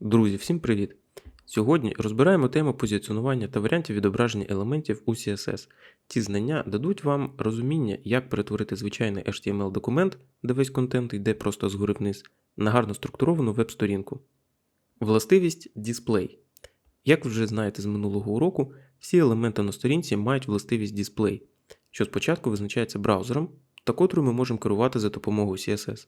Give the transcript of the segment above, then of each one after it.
Друзі, всім привіт! Сьогодні розбираємо тему позиціонування та варіантів відображення елементів у CSS. Ці знання дадуть вам розуміння, як перетворити звичайний HTML-документ, де весь контент йде просто згори вниз, на гарно структуровану веб-сторінку. Властивість Display. Як ви вже знаєте з минулого уроку, всі елементи на сторінці мають властивість Display, що спочатку визначається браузером, та котру ми можемо керувати за допомогою CSS.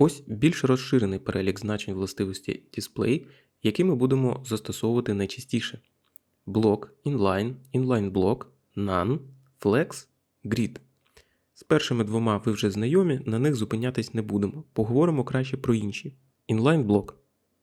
Ось більш розширений перелік значень властивості Display, які ми будемо застосовувати найчастіше: блок, inline, inline блок, none, flex, grid. З першими двома ви вже знайомі, на них зупинятись не будемо. Поговоримо краще про інші. Inline блок.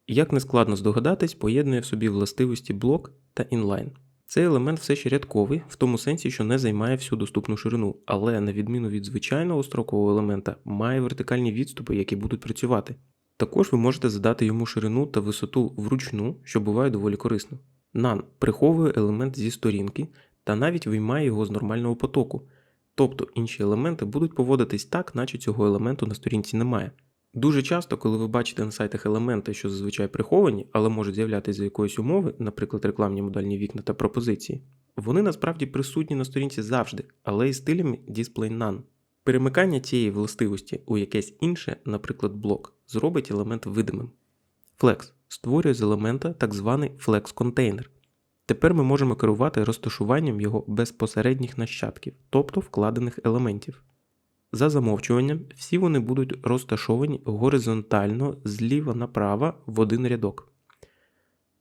Як не складно здогадатись, поєднує в собі властивості блок та inline. Цей елемент все ще рядковий, в тому сенсі, що не займає всю доступну ширину, але на відміну від звичайного строкового елемента, має вертикальні відступи, які будуть працювати. Також ви можете задати йому ширину та висоту вручну, що буває доволі корисно. None приховує елемент зі сторінки та навіть виймає його з нормального потоку, тобто інші елементи будуть поводитись так, наче цього елементу на сторінці немає. Дуже часто, коли ви бачите на сайтах елементи, що зазвичай приховані, але можуть з'являтися за якоїсь умови, наприклад, рекламні модальні вікна та пропозиції, вони насправді присутні на сторінці завжди, але із стилями Display None. Перемикання цієї властивості у якесь інше, наприклад, блок, зробить елемент видимим. Flex створює з елемента так званий Flex контейнер. Тепер ми можемо керувати розташуванням його безпосередніх нащадків, тобто вкладених елементів. За замовчуванням, всі вони будуть розташовані горизонтально зліва направо в один рядок.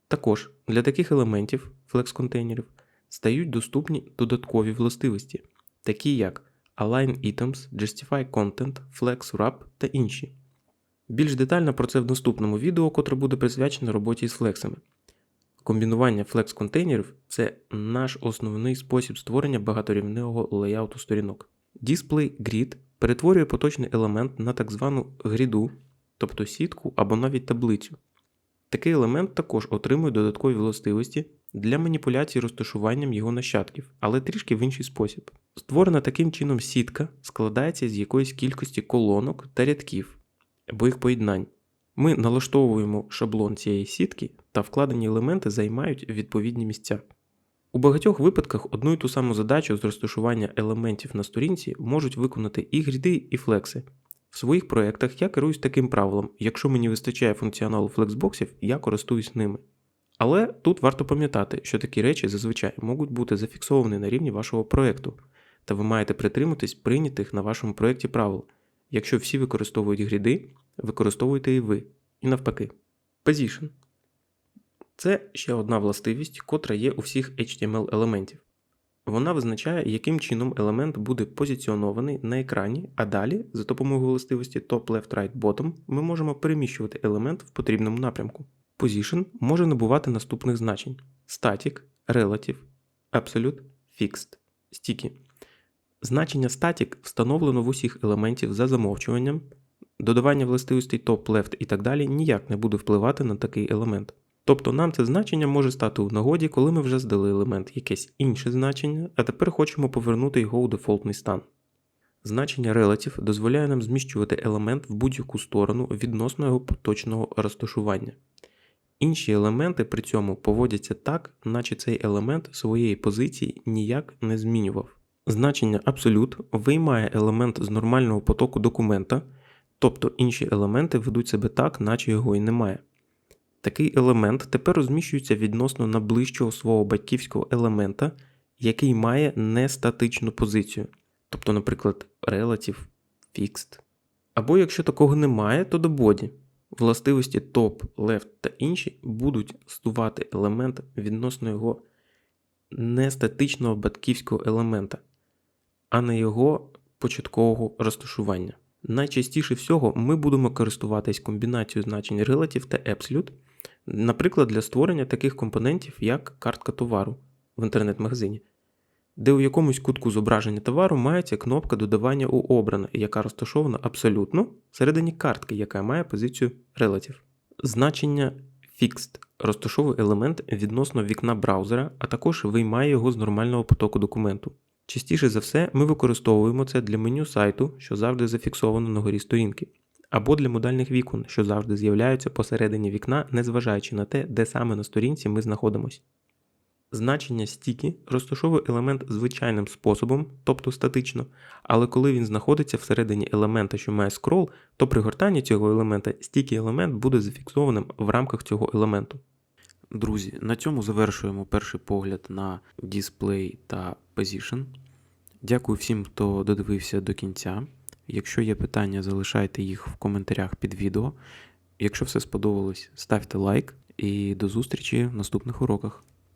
Також для таких елементів флекс-контейнерів стають доступні додаткові властивості, такі як Align Items, Justify Content, Flex Wrap та інші. Більш детально про це в наступному відео, котре буде присвячено роботі з флексами. Комбінування флекс-контейнерів це наш основний спосіб створення багаторівневого леяуту сторінок. Display Grid перетворює поточний елемент на так звану гріду, тобто сітку або навіть таблицю. Такий елемент також отримує додаткові властивості для маніпуляції розташуванням його нащадків, але трішки в інший спосіб. Створена таким чином сітка складається з якоїсь кількості колонок та рядків або їх поєднань. Ми налаштовуємо шаблон цієї сітки та вкладені елементи займають відповідні місця. У багатьох випадках одну і ту саму задачу з розташування елементів на сторінці можуть виконати і гріди, і флекси. В своїх проєктах я керуюсь таким правилом: якщо мені вистачає функціоналу флексбоксів, я користуюсь ними. Але тут варто пам'ятати, що такі речі зазвичай можуть бути зафіксовані на рівні вашого проєкту, та ви маєте притриматись прийнятих на вашому проєкті правил. Якщо всі використовують гріди, використовуйте і ви, і навпаки. Position це ще одна властивість, котра є у всіх HTML-елементів. Вона визначає, яким чином елемент буде позиціонований на екрані, а далі, за допомогою властивості Top Left Right Bottom, ми можемо переміщувати елемент в потрібному напрямку. Position може набувати наступних значень: Static, Relative, Absolute, Fixed, Sticky. Значення Static встановлено в усіх елементів за замовчуванням, додавання властивостей Top Left і так далі ніяк не буде впливати на такий елемент. Тобто нам це значення може стати у нагоді, коли ми вже здали елемент якесь інше значення, а тепер хочемо повернути його у дефолтний стан. Значення Relative дозволяє нам зміщувати елемент в будь-яку сторону відносно його поточного розташування. Інші елементи при цьому поводяться так, наче цей елемент своєї позиції ніяк не змінював. Значення Absolute виймає елемент з нормального потоку документа, тобто інші елементи ведуть себе так, наче його і немає. Такий елемент тепер розміщується відносно найближчого свого батьківського елемента, який має нестатичну позицію, тобто, наприклад, relative, fixed. Або якщо такого немає, то до body. Властивості top, left та інші будуть стувати елемент відносно його нестатичного батьківського елемента, а не його початкового розташування. Найчастіше всього ми будемо користуватись комбінацією значень relative та absolute, Наприклад, для створення таких компонентів, як картка товару в інтернет-магазині, де у якомусь кутку зображення товару мається кнопка додавання у обране, яка розташована абсолютно всередині картки, яка має позицію Relative. Значення Fixed розташовує елемент відносно вікна браузера, а також виймає його з нормального потоку документу. Частіше за все, ми використовуємо це для меню сайту, що завжди зафіксовано на горі сторінки. Або для модальних вікон, що завжди з'являються посередині вікна, незважаючи на те, де саме на сторінці ми знаходимося. Значення стікі розташовує елемент звичайним способом, тобто статично, але коли він знаходиться всередині елемента, що має скрол, то при гортанні цього елемента стікі елемент буде зафіксованим в рамках цього елементу. Друзі, на цьому завершуємо перший погляд на дисплей та position. Дякую всім, хто додивився до кінця. Якщо є питання, залишайте їх в коментарях під відео. Якщо все сподобалось, ставте лайк і до зустрічі в наступних уроках.